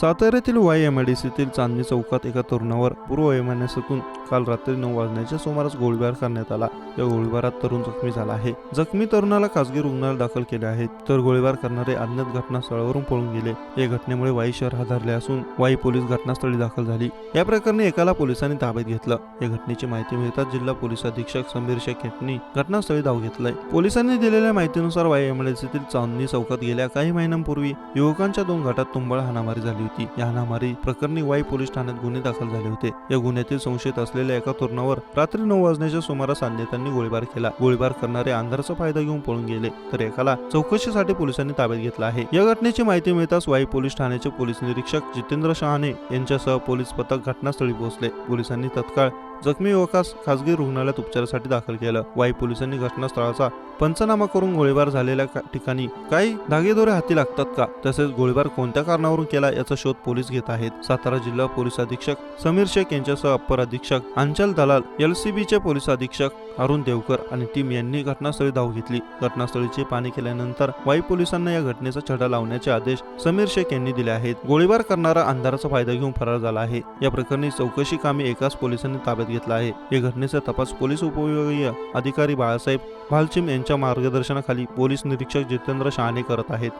साताऱ्यातील Y M I D सीतील चांदणी चौकात एका तरुणावर पूर्व वैमान्यासातून काल रात्री नऊ वाजण्याच्या सुमारास गोळीबार करण्यात आला. या गोळीबारात तरुण जखमी झाला आहे. जखमी तरुणाला खासगी रुग्णालयात दाखल केले आहे. तर गोळीबार करणारे अज्ञात घटनास्थळावरून पळून गेले. या घटनेमुळे वाई शहर हादरले असून वाई पोलीस घटनास्थळी दाखल झाली. या प्रकरणी एकाला पोलिसांनी ताब्यात घेतलं. या घटनेची माहिती मिळताच जिल्हा पोलीस अधीक्षक समीर शेख यांनी घटनास्थळी धाव घेतलाय. पोलिसांनी दिलेल्या माहितीनुसार वाई एमएलसीतील चांदणी चौकात गेल्या काही महिन्यांपूर्वी युवकांच्या दोन गटात तुंबळ हाणामारी झाली. झाली होती. या हाणामारी प्रकरणी वाई पोलीस ठाण्यात गुन्हे दाखल झाले होते. या गुन्ह्यातील संशयित असलेल्या एका तरुणावर रात्री नऊ वाजण्याच्या सुमारास अज्ञातांनी गोळीबार केला. गोळीबार करणारे अंधाराचा फायदा घेऊन पळून गेले तर एकाला चौकशीसाठी पोलिसांनी ताब्यात घेतला आहे. या घटनेची माहिती मिळताच वाई पोलीस ठाण्याचे पोलीस निरीक्षक जितेंद्र शहाणे यांच्यासह पोलीस पथक घटनास्थळी पोहोचले. पोलिसांनी तत्काळ जखमी युवकास खासगी रुग्णालयात उपचारासाठी दाखल केलं. वाई पोलिसांनी घटनास्थळाचा पंचनामा करून गोळीबार झालेल्या का- ठिकाणी काही धागेदोरे हाती लागतात का? तसेच गोळीबार कोणत्या कारणावरून केला याचा शोध पोलीस घेत आहेत. सातारा जिल्हा पोलीस अधीक्षक समीर शेख यांच्यासह अप्पर अधीक्षक अंचल दलाल एलसीबीचे पोलीस अधीक्षक अरुण देवकर आणि टीम यांनी घटनास्थळी धाव घेतली. घटनास्थळीची पाहणी केल्यानंतर वाई पोलिसांना या घटनेचा छडा लावण्याचे आदेश समीर शेख यांनी दिले आहेत. गोळीबार करणारा अंधाराचा फायदा घेऊन फरार झाला आहे. या प्रकरणी चौकशी कामे एकाच पोलिसांनी ताब्यात ताब्यात घेतला आहे. या घटनेचा तपास पोलीस उपविभागीय अधिकारी बाळासाहेब भालचिम यांच्या मार्गदर्शनाखाली पोलीस निरीक्षक जितेंद्र शहाणे करत आहेत.